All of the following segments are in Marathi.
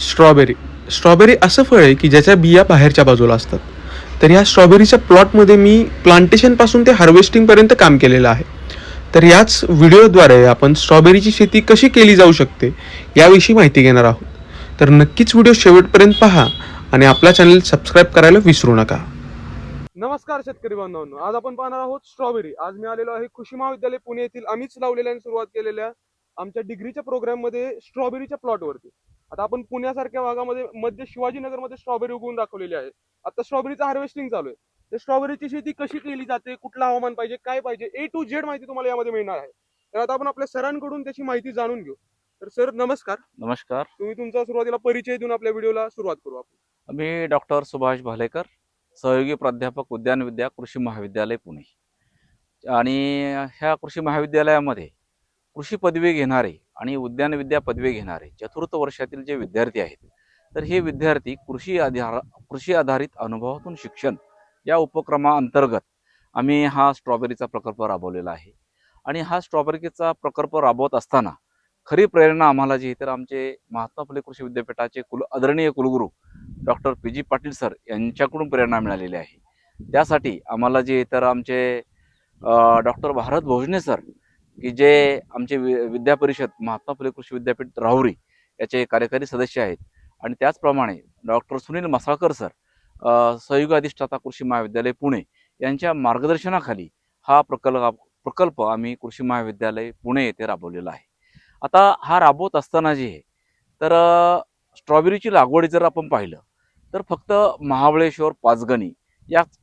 स्ट्रॉबेरी. स्ट्रॉबेरी असं फळ आहे की ज्याच्या बिया बाहेरच्या बाजूला असतात. तर ह्या स्ट्रॉबेरीच्या प्लॉटमध्ये मी प्लांटेशनपासून ते हार्वेस्टिंगपर्यंत काम केलेलं आहे. तर याच व्हिडिओद्वारे आपण स्ट्रॉबेरीची शेती कशी केली जाऊ शकते याविषयी माहिती घेणार आहोत. तर नक्कीच व्हिडिओ शेवटपर्यंत पहा आणि आपला चॅनल सबस्क्राईब करायला विसरू नका. नमस्कार शेतकरी बांधवांनो आज आपण पाहणार आहोत स्ट्रॉबेरी. आज मी आलेलो आहे कृषी महाविद्यालय पुणे येथील आम्हीच लावलेल्या आणि सुरुवात केलेल्या आमच्या डिग्रीच्या प्रोग्राममध्ये स्ट्रॉबेरीच्या प्लॉटवरती. आता आपण पुण्यासारख्या भागामध्ये मध्य शिवाजीनगरमध्ये स्ट्रॉबेरी उगवून दाखवलेली आहे. आता स्ट्रॉबेरीचं हार्वेस्टिंग चालू आहे. तर स्ट्रॉबेरीची शेती कशी केली जाते? कुठलं हवामान पाहिजे? काय पाहिजे? ए टू झेड माहिती तुम्हाला यामध्ये मिळणार आहे. तर आता आपण आपल्या सरांकडून त्याची माहिती जाणून घेऊ. तर सर नमस्कार. नमस्कार. तुम्ही तुमचा सुरुवातीला परिचय देऊन आपल्या व्हिडिओला सुरुवात करू आपण. मी डॉक्टर सुभाष भालेकर सहयोगी प्राध्यापक उद्यान विद्या कृषी महाविद्यालय पुणे. आणि ह्या कृषी महाविद्यालयामध्ये कृषी पदवी घेणारे आणि उद्यान विद्या पदवी घेणारे चतुर्थ वर्षातील जे विद्यार्थी आहेत तर हे विद्यार्थी कृषी आधार कृषी आधारित अनुभवातून शिक्षण या उपक्रमाअंतर्गत आम्ही हा स्ट्रॉबेरीचा प्रकल्प राबवलेला आहे. आणि हा स्ट्रॉबेरीचा प्रकल्प राबवत असताना खरी प्रेरणा आम्हाला जी तर आमचे महात्मा फुले कृषी विद्यापीठाचे कुल आदरणीय कुलगुरू doctor P G Patil sir यांच्याकडून प्रेरणा मिळालेली आहे. त्यासाठी आम्हाला जे तर आमचे डॉक्टर भारत भोजने सर की जे आमचे वि विद्या परिषद महात्मा फुले कृषी विद्यापीठ राहुरी याचे कार्यकारी सदस्य आहेत. आणि त्याचप्रमाणे डॉक्टर सुनील मसाळकर सर अ, अधिष्ठाता कृषी महाविद्यालय पुणे यांच्या मार्गदर्शनाखाली हा प्रकल्प प्रकल्प आम्ही कृषी महाविद्यालय पुणे येथे राबवलेला आहे. आता हा राबवत असताना जे आहे तर स्ट्रॉबेरीची लागवड जर आपण पाहिलं तर फक्त महाबळेश्वर पाचगणी याच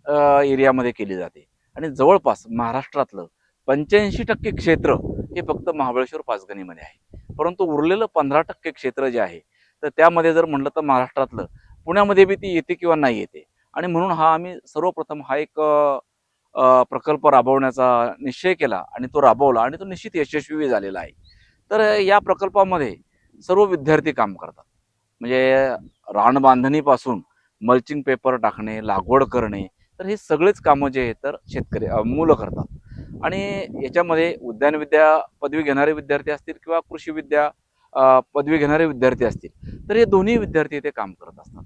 एरियामध्ये केली जाते. आणि जवळपास महाराष्ट्रातलं पंच्याऐंशी टक्के क्षेत्र हे फक्त महाबळेश्वर पाचगणीमध्ये आहे. परंतु उरलेलं पंधरा टक्के क्षेत्र जे आहे तर त्यामध्ये जर म्हणलं तर महाराष्ट्रातलं पुण्यामध्ये बी ती येते किंवा नाही येते. आणि म्हणून हा आम्ही सर्वप्रथम हा एक प्रकल्प राबवण्याचा निश्चय केला आणि तो राबवला आणि तो निश्चित यशस्वी झालेला आहे. तर या प्रकल्पामध्ये सर्व विद्यार्थी काम करतात. म्हणजे रानबांधणीपासून मल्चिंग पेपर टाकणे लागवड करणे तर हे सगळेच कामं जे आहेत तर शेतकरी मुलं करतात. आणि याच्यामध्ये उद्यान विद्या पदवी घेणारे विद्यार्थी असतील किंवा कृषी विद्या पदवी घेणारे विद्यार्थी असतील तर हे दोन्ही विद्यार्थी इथे काम करत असतात.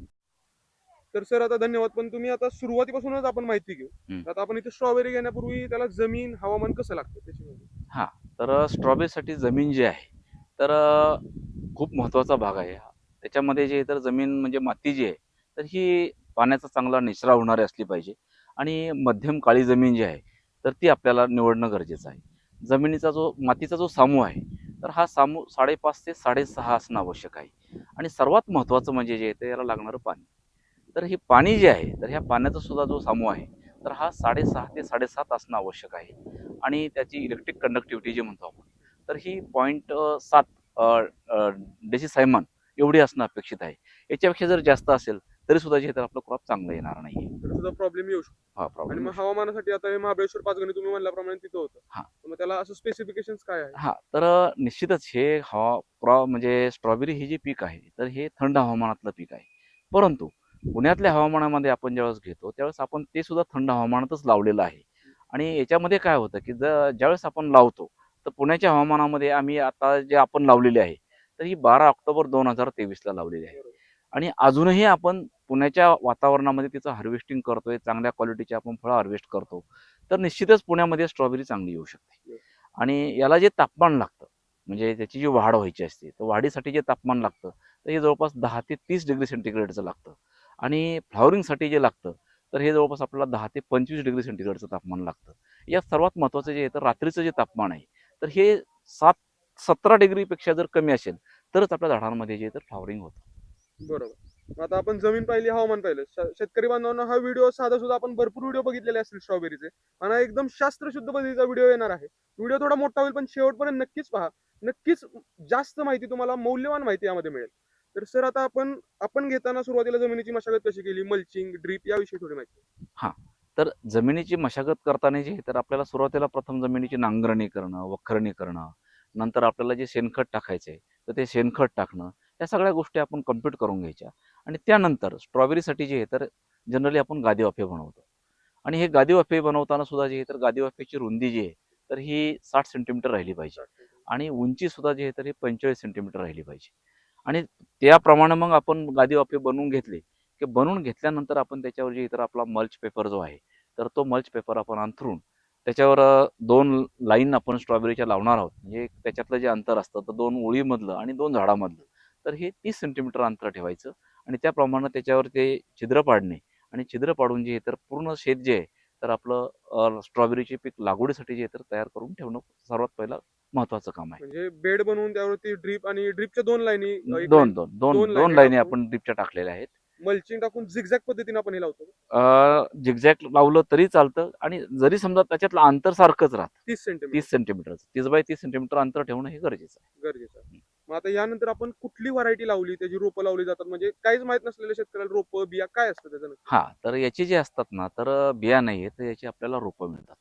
तर सर आता धन्यवाद. पण तुम्ही आता सुरुवातीपासूनच आपण माहिती घेऊ. आता आपण इथे स्ट्रॉबेरी घेण्यापूर्वी त्याला जमीन हवामान कसं लागतं त्याची माहिती तर स्ट्रॉबेरीसाठी जमीन जी आहे तर खूप महत्त्वाचा भाग आहे हा. त्याच्यामध्ये जे तर जमीन म्हणजे माती जी आहे तर ही पाण्याचा चांगला निचरा होणारी असली पाहिजे. आणि मध्यम काळी जमीन जी आहे तर ती आपल्याला निवडणं गरजेचं आहे. जमिनीचा जो मातीचा जो सामू आहे तर हा सामू साडेपाच ते साडेसहा असणं आवश्यक आहे. आणि सर्वात महत्त्वाचं म्हणजे जे आहे ते याला लागणारं पाणी. तर हे पाणी जे आहे तर ह्या पाण्याचा सुद्धा जो सामू आहे तर हा साडेसहा ते साडेसात असणं आवश्यक आहे. आणि त्याची इलेक्ट्रिक कंडक्टिव्हिटी जी म्हणतो आपण तर ही पॉईंट सात डेसी सायमन एवढी असणं अपेक्षित आहे. याच्यापेक्षा जर जास्त असेल तरी सुद्धा जे आपलं क्रॉप चांगलं येणार नाही सुद्धा प्रॉब्लेम येऊ शकतो. हा आणि प्रॉब्लेम मग हवामानासाठी आता हे महाबळेश्वर पाचगणी तुम्ही म्हणल्याप्रमाणे तिथं होतं. हा. मग त्याला असं स्पेसिफिकेशन काय आहे हा तर निश्चितच हे हवा प्रॉ म्हणजे स्ट्रॉबेरी हे जे पीक आहे तर हे थंड हवामानातलं पीक आहे. परंतु पुण्यातल्या हवामानामध्ये आपण ज्यावेळेस घेतो त्यावेळेस आपण ते सुद्धा थंड हवामानातच लावलेलं आहे. आणि याच्यामध्ये काय होतं की जर ज्यावेळेस आपण लावतो तर पुण्याच्या हवामानामध्ये आम्ही आता जे आपण लावलेली आहे तर ही बारा ऑक्टोबर दोन हजार तेवीसला लावलेली आहे. आणि अजूनही आपण पुण्याच्या वातावरणामध्ये तिचं हार्वेस्टिंग करतोय चांगल्या क्वालिटीचे आपण फळं हार्वेस्ट करतो तर निश्चितच पुण्यामध्ये स्ट्रॉबेरी चांगली येऊ शकते. आणि याला जे तापमान लागतं म्हणजे त्याची जी वाढ व्हायची असते तर वाढीसाठी जे तापमान लागतं तर हे जवळपास दहा ते तीस डिग्री सेंटीग्रेडचं लागतं. आणि फ्लॉवरिंगसाठी जे लागतं तर हे जवळपास आपल्याला दहा ते पंचवीस डिग्री सेंटीग्रेडचं तापमान लागतं. यात सर्वात महत्त्वाचं जे आहे तर रात्रीचं जे तापमान आहे तर हे सात सतरा डिग्रीपेक्षा जर कमी असेल तरच आपल्या झाडांमध्ये जे तर फ्लॉवरिंग होतं. बरोबर. आता आपण जमीन पाहिली हवामान पाहिलं. श- शेतकरी बांधवांना हा व्हिडिओ साधा सुद्धा आपण भरपूर व्हिडिओ बघितलेले असतील स्ट्रॉबेरीचे आणि हा एकदम शास्त्रशुद्ध पद्धतीचा व्हिडिओ येणार आहे. व्हिडिओ थोडा मोठा होईल पण शेवटपर्यंत नक्कीच पहा. नक्कीच जास्त माहिती तुम्हाला मौल्यवान माहिती यामध्ये मिळेल. तर सर आता आपण आपण घेताना सुरुवातीला जमिनीची मशागत कशी केली? मल्चिंग ड्रीप याविषयी थोडी माहिती. तर जमिनीची मशागत करताना जी आहे तर आपल्याला सुरुवातीला प्रथम जमिनीची नांगरणी करणं वखरणी करणं. नंतर आपल्याला जे शेणखत टाकायचं आहे तर ते शेणखत टाकणं. या सगळ्या गोष्टी आपण कंप्लीट करून घ्यायच्या. आणि त्यानंतर स्ट्रॉबेरीसाठी जे आहे तर जनरली आपण गादी वाफे बनवतो. आणि हे गादी वाफे बनवताना सुद्धा जे आहे तर गादी वाफेची रुंदी जी आहे तर ही साठ सेंटीमीटर राहिली पाहिजे. आणि उंची सुद्धा जी आहे तर ही पंचेचाळीस सेंटीमीटर राहिली पाहिजे. आणि त्याप्रमाणे मग आपण गादी वाफे बनवून घेतले की बनवून घेतल्यानंतर आपण त्याच्यावर जे इतर आपला मल्च पेपर जो आहे तर तो मल्च पेपर आपण अंथरून त्याच्यावर दोन लाईन आपण स्ट्रॉबेरीच्या लावणार आहोत. म्हणजे त्याच्यातलं जे अंतर असतं तर दोन ओळीमधलं आणि दोन झाडामधलं. तर हे तीस सेंटीमीटर अंतर ठेवायचं आणि त्याप्रमाणे त्याच्यावर ते छिद्र पाडणे. आणि छिद्र पाडून जे तर पूर्ण शेत जे आहे तर आपलं स्ट्रॉबेरीचे पीक लागवडीसाठी जे तर तयार करून ठेवणं सर्वात पहिलं महत्वाचं काम आहे. म्हणजे बेड बनवून त्यावरती ड्रीप आणि ड्रीपच्या दोन लाईनी दोन दोन दोन दोन लाईनी आपण ड्रिपच्या टाकलेल्या आहेत. मल्चिंग टाकून झिगझॅग पद्धतीने आपण हे लावतो. झिगझॅग लावलं तरी चालतं आणि जरी समजा त्याच्यातलं अंतर सारखंच राहतं तीस सेंटीमीटर. तीस सेंटीमीटरचं तीस बाय तीस सेंटीमीटर अंतर ठेवणं हे गरजेचं आहे. गरजेचं आहे. मग आता यानंतर आपण कुठली व्हरायटी लावली? त्याची रोपं लावली जातात. म्हणजे काहीच माहीत नसलेल्या शेतकऱ्याला रोपं बिया काय असतं त्याचं? हा तर याची जे असतात ना तर बिया नाही तर याची आपल्याला रोपं मिळतात.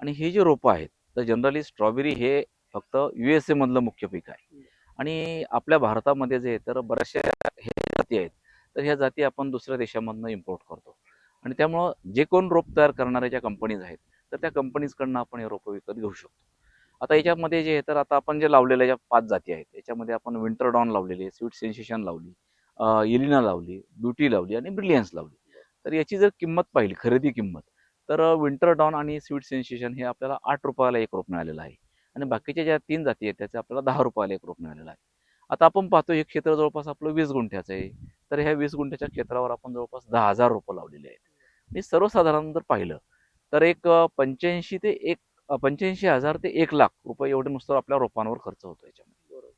आणि हे जे रोपं आहेत तर जनरली स्ट्रॉबेरी हे फक्त यू एस ए मधलं मुख्य पीक आहे. आणि आपल्या भारतामध्ये जे तर बऱ्याचशा हे जाती आहेत. तर ह्या जाती आपण दुसऱ्या देशामधनं इम्पोर्ट करतो. आणि त्यामुळं जे कोण रोप तयार करणाऱ्या ज्या कंपनीज आहेत तर त्या कंपनीजकडनं आपण हे रोपं विकत घेऊ शकतो. आता याच्यामध्ये जे आहे तर आता आपण जे लावलेल्या ज्या पाच जाती आहेत. याच्यामध्ये आपण विंटर डॉन लावलेली स्वीट सेन्सेशन लावली इलिना लावली ब्युटी लावली आणि ब्रिलियन्स लावली. तर याची जर किंमत पाहिली खरेदी किंमत तर विंटर डॉन आणि स्वीट सेन्सेशन हे आपल्याला आठ रुपयाला एक रोप मिळालेलं आहे. आणि बाकीच्या ज्या तीन जाती आहेत त्याचे आपल्याला दहा रुपयाला एक रोप मिळालेलं आहे. आता आपण पाहतो हे क्षेत्र जवळपास आपलं वीस गुंठ्याचं आहे. तर ह्या वीस गुंठ्याच्या क्षेत्रावर आपण जवळपास दहा हजार रोपं लावलेली आहेत. म्हणजे मी सर्वसाधारण जर पाहिलं तर एक पंच्याऐंशी ते एक पंच्याऐंशी हजार ते एक लाख रुपये एवढे नुसतं आपल्या रोपांवर खर्च होतो याच्यामध्ये. बरोबर.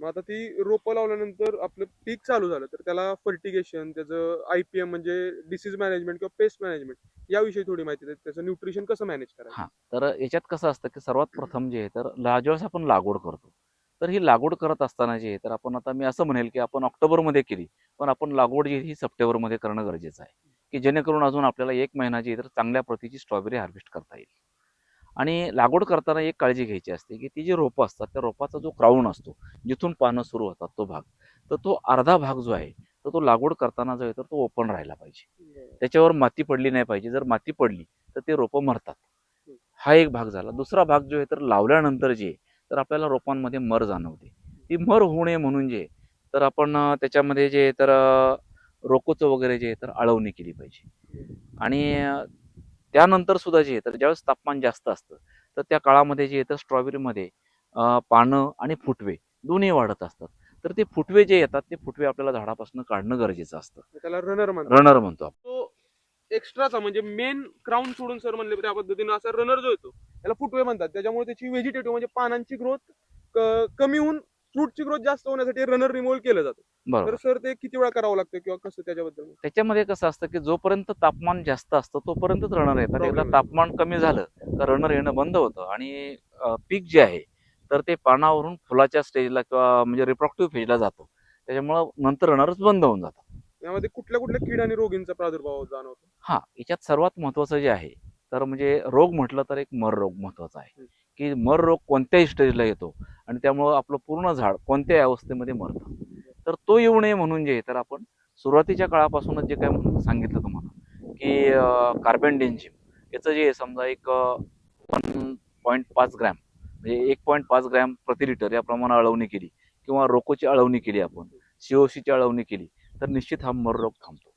मग आता ती रोपं लावल्यानंतर आपलं पीक चालू झालं तर त्याला फर्टिगेशन त्याचं आयपीएम म्हणजे डिसीज मॅनेजमेंट किंवा पेस्ट मॅनेजमेंट याविषयी थोडी माहिती द्या त्याचं न्यूट्रिशन कसं मॅनेज करायचं? हा तर याच्यात कसं असतं की सर्वात प्रथम जे आहे तर ज्यावेळेस आपण लागवड करतो. तर ही लागवड करत असताना जे आहे तर आपण आता मी असं म्हणेल की आपण ऑक्टोबरमध्ये केली पण आपण लागवड जी आहे ही सप्टेंबरमध्ये करणं गरजेचं आहे. की जेणेकरून अजून आपल्याला एक महिना जी आहे तर चांगल्या प्रतीची स्ट्रॉबेरी हार्वेस्ट करता येईल. आणि लागवड करताना एक काळजी घ्यायची असते की ती जी रोपं असतात त्या रोपाचा जो क्राऊन असतो जिथून पानं सुरू होतात तो भाग तर तो अर्धा भाग जो आहे तर तो लागवड करताना जो आहे तर तो ओपन राहायला पाहिजे. त्याच्यावर माती पडली नाही पाहिजे. जर माती पडली तर ते रोपं मरतात. हा एक भाग झाला. दुसरा भाग जो आहे तर लावल्यानंतर जे तर आपल्याला रोपांमध्ये मर जाणवते. ती मर होऊ नये म्हणून जे तर आपण त्याच्यामध्ये जे तर रोकोचं वगैरे जे तर आळवणी केली पाहिजे. आणि त्यानंतर सुद्धा जे तर ज्यावेळेस तापमान जास्त असतं तर त्या काळामध्ये जे तर स्ट्रॉबेरीमध्ये पानं आणि फुटवे दोन्ही वाढत असतात. तर ते फुटवे जे येतात ते फुटवे आपल्याला झाडापासून काढणं गरजेचं असतं. त्याला रनर म्हणतात. रनर म्हणतो आपण. तो एक्स्ट्राचा म्हणजे मेन क्राऊन सोडून सर म्हणले त्या पद्धतीने असा रनर जो येतो त्याला फुटवे म्हणतात. त्याच्यामुळे त्याची व्हेजिटेटिव्ह म्हणजे पानांची ग्रोथ कमी होऊन फ्रूटची ग्रोथ जास्त होण्यासाठी रनर रिमूव्ह केलं जातं. बरोबर. तर सर ते किती वेळा करावं लागतं किंवा कसं त्याच्याबद्दल? त्याच्यामध्ये कसं असतं की जोपर्यंत तापमान जास्त असतं तोपर्यंतच रनर येतात. एकदा. तापमान कमी झालं तर रनर येणं बंद होतं आणि अं, पीक जे आहे तर ते पानावरून फुलाच्या स्टेजला किंवा म्हणजे रिप्रॉक्टिव्ह फेजला जातो. त्याच्यामुळं नंतर रनरच बंद होऊन जातं यामध्ये कुठल्या कुठल्या कीड आणि रोगींचा प्रादुर्भाव जाणवतो? हा याच्यात सर्वात महत्वाचं जे आहे तर म्हणजे रोग म्हटलं तर एक मर रोग महत्त्वाचा आहे. की मर रोग कोणत्याही स्टेजला येतो. आणि त्यामुळं आपलं पूर्ण झाड कोणत्याही अवस्थेमध्ये मरतं. तर तो येऊ नये म्हणून जे तर आपण सुरुवातीच्या काळापासूनच जे काय म्हणून सांगितलं तुम्हाला की कार्बन डेन्झिम याचं जे आहे समजा एक वन पॉईंट पाच ग्रॅम म्हणजे एक पॉईंट पाच ग्रॅम प्रति लिटर या प्रमाणात अळवणी केली किंवा रोकोची अळवणी केली आपण सीओसीची अळवणी केली तर निश्चित हा मर रोग थांबतो.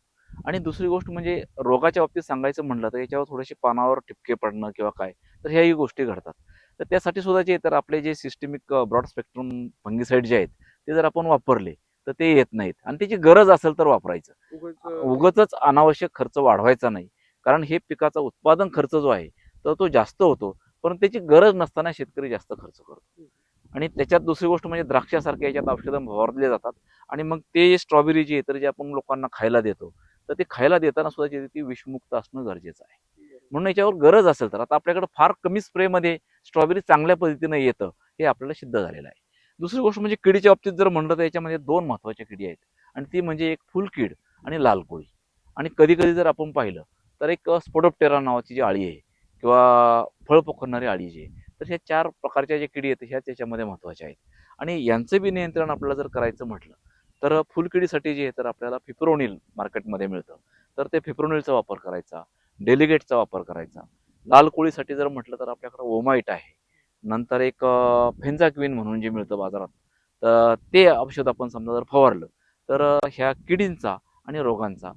आणि दुसरी गोष्ट म्हणजे रोगाच्या बाबतीत सांगायचं म्हणलं तर याच्यावर थोडेसे पानावर ठिपके पडणं किंवा काय तर ह्याही गोष्टी घडतात. तर त्यासाठी सुद्धा जे तर आपले जे सिस्टमिक ब्रॉड स्पेक्ट्रम फंगिसाईड जे आहेत ते जर आपण वापरले तर ते येत नाहीत. आणि त्याची गरज असेल तर वापरायचं. उगाच उगच अनावश्यक खर्च वाढवायचा नाही. कारण हे पिकाचा उत्पादन खर्च जो आहे तर तो जास्त होतो पण त्याची गरज नसताना शेतकरी जास्त खर्च करतो. आणि त्याच्यात दुसरी गोष्ट म्हणजे द्राक्षासारख्या याच्यात औषधं फवारले जातात. आणि मग ते स्ट्रॉबेरी जी तर जे आपण लोकांना खायला देतो तर ते खायला देताना सुद्धा जे ती विषमुक्त असणं गरजेचं आहे. म्हणून याच्यावर गरज असेल तर. आता आपल्याकडे फार कमी स्प्रेमध्ये स्ट्रॉबेरी चांगल्या पद्धतीनं येतं हे आपल्याला सिद्ध झालेलं आहे. दुसरी गोष्ट म्हणजे किडीच्या बाबतीत जर म्हणलं तर याच्यामध्ये दोन महत्त्वाच्या किडी आहेत. आणि ती म्हणजे एक फुलकीड आणि लाल कोळी. आणि कधी कधी जर आपण पाहिलं तर एक स्पोडोप्टेरा नावाची जी आळी आहे किंवा फळ पोखरणारी आळी जी आहे तर ह्या चार प्रकारच्या ज्या किडी आहेत ह्या त्याच्यामध्ये महत्त्वाच्या आहेत. आणि यांचं बी नियंत्रण आपल्याला जर करायचं म्हटलं तर फुलकिडीसाठी जे आहे तर आपल्याला फिप्रोनिल मार्केटमध्ये मिळतं. तर ते फिप्रोनिलचा वापर करायचा डेलिगेटचा वापर करायचा. लाल कोळीसाठी जर म्हटलं तर आपल्याकडे ओमाईट आहे. नंतर एक फेन्झाक्विन म्हणून जे मिळतं बाजारात तर ते औषध आपण समजा जर फवारलं तर ह्या किडींचा आणि रोगांचा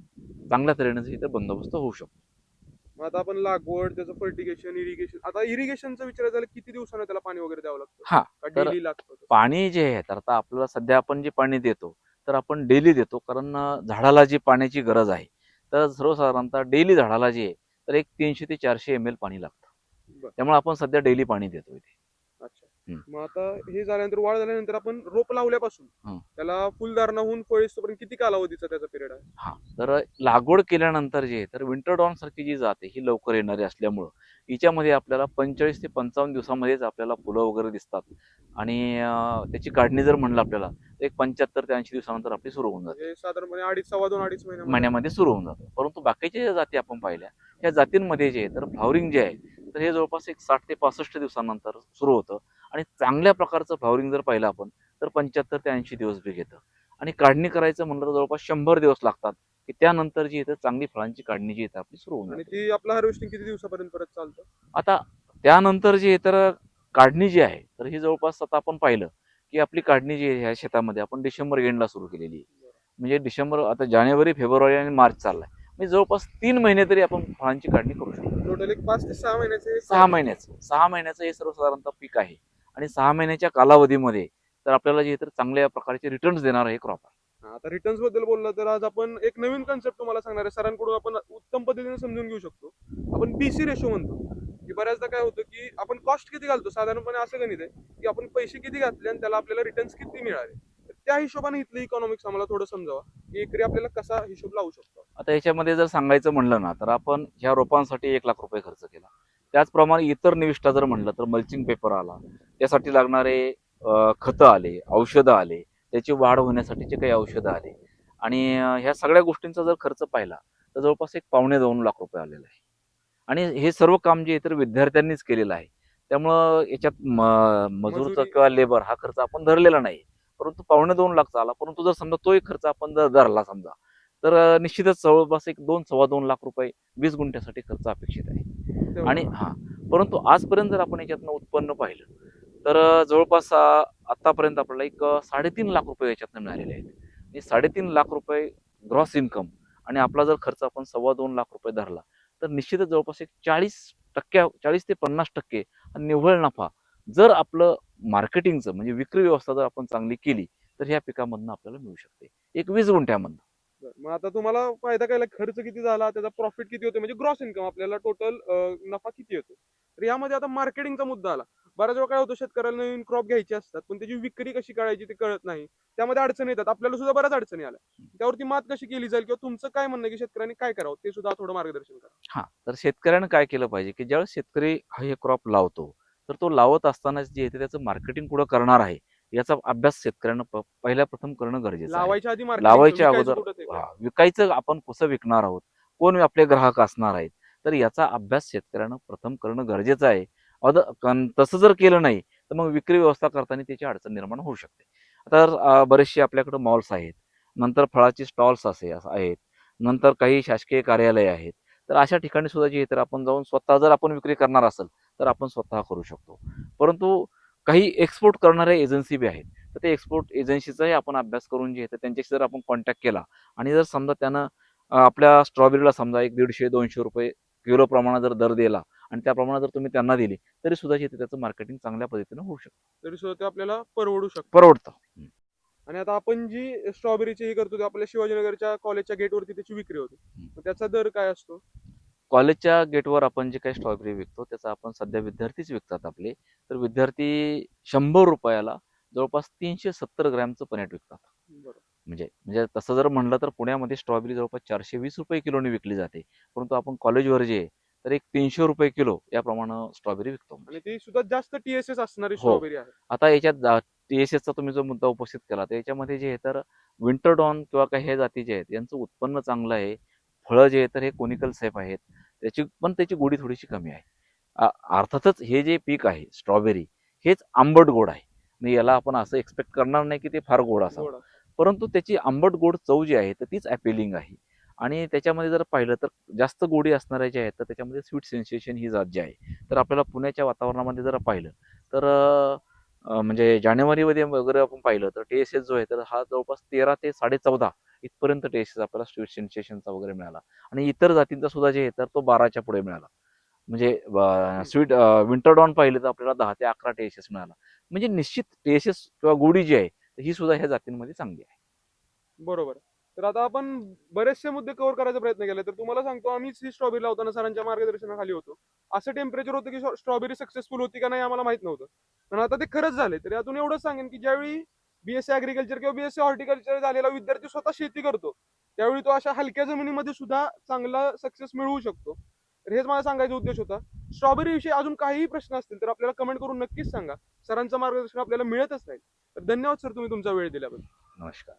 चांगल्या तऱ्हेने इथे बंदोबस्त होऊ शकतो. मग आता आपण लागवड त्याचं फर्टिगेशन इरिगेशन आता इरिगेशनचा विचार झाला किती दिवसानं त्याला पाणी वगैरे द्यावं लागतं? हा, लागतं पाणी जे आहे तर आता आपल्याला सध्या आपण जे पाणी देतो तर आपण डेली देतो कारण झाडाला जी पाण्याची गरज आहे तर सर्वसाधारणतः डेली झाडाला जे आहे तर एक तीनशे ते चारशे एम एल पाणी लागतं. त्यामुळे आपण सध्या डेली पाणी देतो इथे. मग आता हे झाल्यानंतर वाढ झाल्यानंतर आपण रोप लावल्यापासून. त्याला फुलधारणा होऊन येईस्तोपर्यंत किती कालावधीचा त्याचा पिरियड आहे? हा. तर लागवड केल्यानंतर जे आहे तर विंटर डॉन सारखी जी जात ही लवकर येणारी असल्यामुळं हिच्यामध्ये आपल्याला पंचेचाळीस ते पंचावन्न दिवसामध्येच आपल्याला फुलं वगैरे दिसतात. आणि त्याची काढणी जर म्हणलं आपल्याला तर एक पंच्याहत्तर ते ऐंशी दिवसानंतर आपली सुरू होऊन जाते. म्हणजे साधारणपणे अडीच सव्वा दोन अडीच महिन्यामध्ये. महिन्यामध्ये सुरू होऊन जातं. परंतु बाकीच्या ज्या जाती आपण पाहिल्या या जातींमध्ये जे तर फ्लॉवरिंग जे आहे तर हे जवळपास एक साठ ते पासष्ट दिवसानंतर सुरू होतं. आणि चांगल्या प्रकारचं फ्लॉवरिंग जर पाहिलं आपण तर पंच्याहत्तर ते ऐंशी दिवस बी घेतं. आणि काढणी करायचं म्हणलं तर जवळपास शंभर दिवस लागतात की त्यानंतर जी येतं चांगली फळांची काढणी जी येते आपली सुरू होऊन ती आपलं हार्वेस्टिंग किती दिवसापर्यंत परत चालतं? आता त्यानंतर जी तर काढणी जी आहे तर ही जवळपास आता आपण पाहिलं की आपली काढणी जी आहे ह्या शेतामध्ये आपण डिसेंबर एंडला सुरू केलेली आहे. म्हणजे डिसेंबर आता जानेवारी फेब्रुवारी आणि मार्च चाललाय. म्हणजे जवळपास तीन महिने तरी आपण फळांची काढणी करू शकतो. टोटल एक पाच ते सहा महिन्याचे सहा महिन्याचं सहा महिन्याचं हे सर्वसाधारणतः पीक आहे. आणि सहा महिन्याच्या कालावधीमध्ये तर आपल्याला जे तर चांगल्या प्रकारचे रिटर्न्स देणार हे क्रॉप आहे. आता रिटर्न्सबद्दल बोललं तर आज आपण एक नवीन कन्सेप्ट तुम्हाला सांगणार आहे. सरांकडून आपण उत्तम पद्धतीने समजून घेऊ शकतो. आपण बीसी रेशो म्हणतो. की बऱ्याचदा काय होतं की आपण कॉस्ट किती घालतो? साधारणपणे असं गणित आहे की आपण पैसे किती घातले आणि त्याला आपल्याला रिटर्न्स किती मिळाले? तर त्या हिशोबाने इथलं इकॉनॉमिक्स आम्हाला थोडं समजावा. की एकरी आपल्याला कसा हिशोब लावू शकतो? आता याच्यामध्ये जर सांगायचं म्हणलं ना तर आपण ह्या रोपांसाठी एक लाख रुपये खर्च केला. त्याचप्रमाणे इतर निविष्ठा जर म्हणलं तर मल्चिंग पेपर आला. त्यासाठी लागणारे खतं आले औषधं आले त्याची वाढ होण्यासाठीचे काही औषधं आले. आणि ह्या सगळ्या गोष्टींचा जर खर्च पाहिला तर जवळपास एक पावणे दोन लाख रुपये आलेला आहे. आणि हे सर्व काम जे आहे तर विद्यार्थ्यांनीच केलेलं आहे त्यामुळं याच्यात मजुरचा मजुरी- किंवा लेबर हा खर्च आपण धरलेला नाही. परंतु पावणे दोन लाखचा आला परंतु जर समजा तोही खर्च आपण जर धरला समजा तर निश्चितच जवळपास एक दोन सव्वा दोन लाख रुपये वीस गुंठ्यासाठी खर्च अपेक्षित आहे. आणि हा परंतु आजपर्यंत जर आपण याच्यातनं उत्पन्न पाहिलं तर जवळपास आतापर्यंत आपल्याला एक साडेतीन लाख रुपये याच्यातनं मिळालेले आहेत. आणि साडेतीन लाख रुपये ग्रॉस इन्कम आणि आपला जर खर्च आपण सव्वा दोन लाख रुपये धरला तर निश्चितच जवळपास एक चाळीस टक्क्या चाळीस ते पन्नास टक्के निव्वळ नफा जर आपलं मार्केटिंगचं म्हणजे विक्री व्यवस्था जर आपण चांगली केली तर ह्या पिकामधनं आपल्याला मिळू शकते. एक वीस गुंठ्यामधनं. मग आता तुम्हाला फायदा काय? खर्च किती झाला? त्याचा प्रॉफिट किती होतो म्हणजे ग्रॉस इन्कम आपल्याला टोटल नफा किती येतो तर यामध्ये आता मार्केटिंगचा मुद्दा आला. बऱ्याच वेळा काय होतं? शेतकऱ्याला नवीन क्रॉप घ्यायचे असतात पण त्याची विक्री कशी करायची ते कळत नाही. त्यामध्ये अडचणी येतात. आपल्याला सुद्धा बऱ्याच अडचणी आल्या. त्यावरती मात कशी केली जाईल? किंवा तुमचं काय म्हणणं की शेतकऱ्यांनी काय करावं? ते सुद्धा थोडं मार्गदर्शन करा. हा. तर शेतकऱ्यानं काय केलं पाहिजे की ज्यावेळेस शेतकरी हा हे क्रॉप लावतो तर तो लावत असतानाच जे ते त्याचं मार्केटिंग कुठं करणार आहे. याचा अभ्यास शेतकऱ्यानं पहिल्या प्रथम करणं गरजेचं आहे. लावायच्या अगोदर विकायचं आपण कसं विकणार आहोत? कोण आपले ग्राहक असणार आहेत? तर याचा अभ्यास शेतकऱ्यानं प्रथम करणं गरजेचं आहे. तसं जर केलं नाही तर मग विक्री व्यवस्था करताना त्याची अडचण निर्माण होऊ शकते. आता अं, बरेचसे आपल्याकडे मॉल्स आहेत. नंतर फळाची स्टॉल्स असे आहेत. नंतर काही शासकीय कार्यालय आहेत. तर अशा ठिकाणी सुद्धा जे तर आपण जाऊन स्वतः जर आपण विक्री करणार असेल तर आपण स्वतः करू शकतो. परंतु काही एक्सपोर्ट करणाऱ्या एजन्सी बी आहेत. तर ते एक्सपोर्ट एजन्सीचाही आपण अभ्यास करून जे तर त्यांच्याशी जर आपण कॉन्टॅक्ट केला आणि जर समजा त्यानं आपल्या स्ट्रॉबेरीला समजा एक दीडशे दोनशे रुपये किलो प्रमाणात जर दर दिला आणि त्याप्रमाणे जर तुम्ही त्यांना दिली तरी सुद्धा जे त्याचं मार्केटिंग चांगल्या पद्धतीनं होऊ शकतं. तरी सुद्धा ते आपल्याला परवडू शकतं. परवडतं. आणि आता आपण जी स्ट्रॉबेरीची ही करतो आपल्या शिवाजीनगरच्या कॉलेजच्या गेटवरती त्याची विक्री होते. त्याचा दर काय असतो? कॉलेजच्या गेटवर आपण जे काही स्ट्रॉबेरी विकतो त्याचा आपण सध्या विद्यार्थीच विकतात आपले. तर विद्यार्थी शंभर रुपयाला जवळपास तीनशे सत्तर ग्रॅमचं पनेट विकतात. म्हणजे म्हणजे तसं जर म्हणलं तर पुण्यामध्ये स्ट्रॉबेरी जवळपास चारशे वीस रुपये किलोने विकली जाते. परंतु आपण कॉलेजवर जे आहे तर एक तीनशे रुपये किलो याप्रमाणे स्ट्रॉबेरी विकतो आणि ती सुद्धा जास्त टीएसएस असणारी हो. स्ट्रॉबेरी आहे. आता याच्यात टी एस एसचा तुम्ही जो मुद्दा उपस्थित केला तर याच्यामध्ये जे आहे तर विंटर डॉन किंवा काही हे जाती जे आहेत यांचं उत्पन्न चांगलं आहे. फळं जे आहे तर हे कोनिकल सेफ आहेत. त्याची पण त्याची गोडी थोडीशी कमी आहे. अर्थातच हे जे पीक आहे स्ट्रॉबेरी हेच आंबट गोड आहे. आणि याला आपण असं एक्सपेक्ट करणार नाही की ते फार गोड असावं. परंतु त्याची आंबट गोड चव जी आहे तर तीच अपिलिंग आहे. आणि त्याच्यामध्ये जर पाहिलं तर जास्त गोडी असणाऱ्या ज्या आहेत तर त्याच्यामध्ये स्वीट सेन्सेशन ही जात जी आहे. तर आपल्याला पुण्याच्या वातावरणामध्ये जर पाहिलं तर म्हणजे जानेवारीमध्ये वगैरे आपण पाहिलं तर टी एस एस जो आहे तर हा जवळपास तेरा ते साडे चौदा इथपर्यंत टी एस एस आपल्याला स्वीट सेन्सेशनचा वगैरे मिळाला. आणि इतर जातींचा सुद्धा जे तर तो बाराच्या पुढे मिळाला. म्हणजे स्वीट विंटर डॉन पाहिले तर आपल्याला दहा ते अकरा टी एस एस मिळाला. म्हणजे निश्चित टी एस एस किंवा गोडी जी आहे ही सुद्धा ह्या जातींमध्ये चांगली आहे. बरोबर. तर आता आपण बरेचसे मुद्दे कव्हर करायचा प्रयत्न केला. तर तुम्हाला सांगतो आम्हीच ही स्ट्रॉबेरी लावताना सरांच्या मार्गदर्शनाखाली होतो. असं टेम्परेचर होतं की स्ट्रॉबेरी सक्सेसफुल होती का नाही आम्हाला माहीत नव्हतं. पण आता ते खरंच झाले तर यातून एवढंच सांगेन की ज्यावेळी बीएससी अग्रिकल्चर किंवा बीएससी हॉर्टिकल्चर झालेला विद्यार्थी स्वतः शेती करतो. त्यावेळी तो अशा हलक्या जमिनीमध्ये सुद्धा चांगला सक्सेस मिळवू शकतो. तर हेच माझा सांगायचा उद्देश होता. स्ट्रॉबेरी विषयी अजून काहीही प्रश्न असतील तर आपल्याला कमेंट करून नक्कीच सांगा. सरांचं मार्गदर्शन आपल्याला मिळतच नाही तर धन्यवाद सर तुम्ही तुमचा वेळ दिल्याबद्दल. नमस्कार.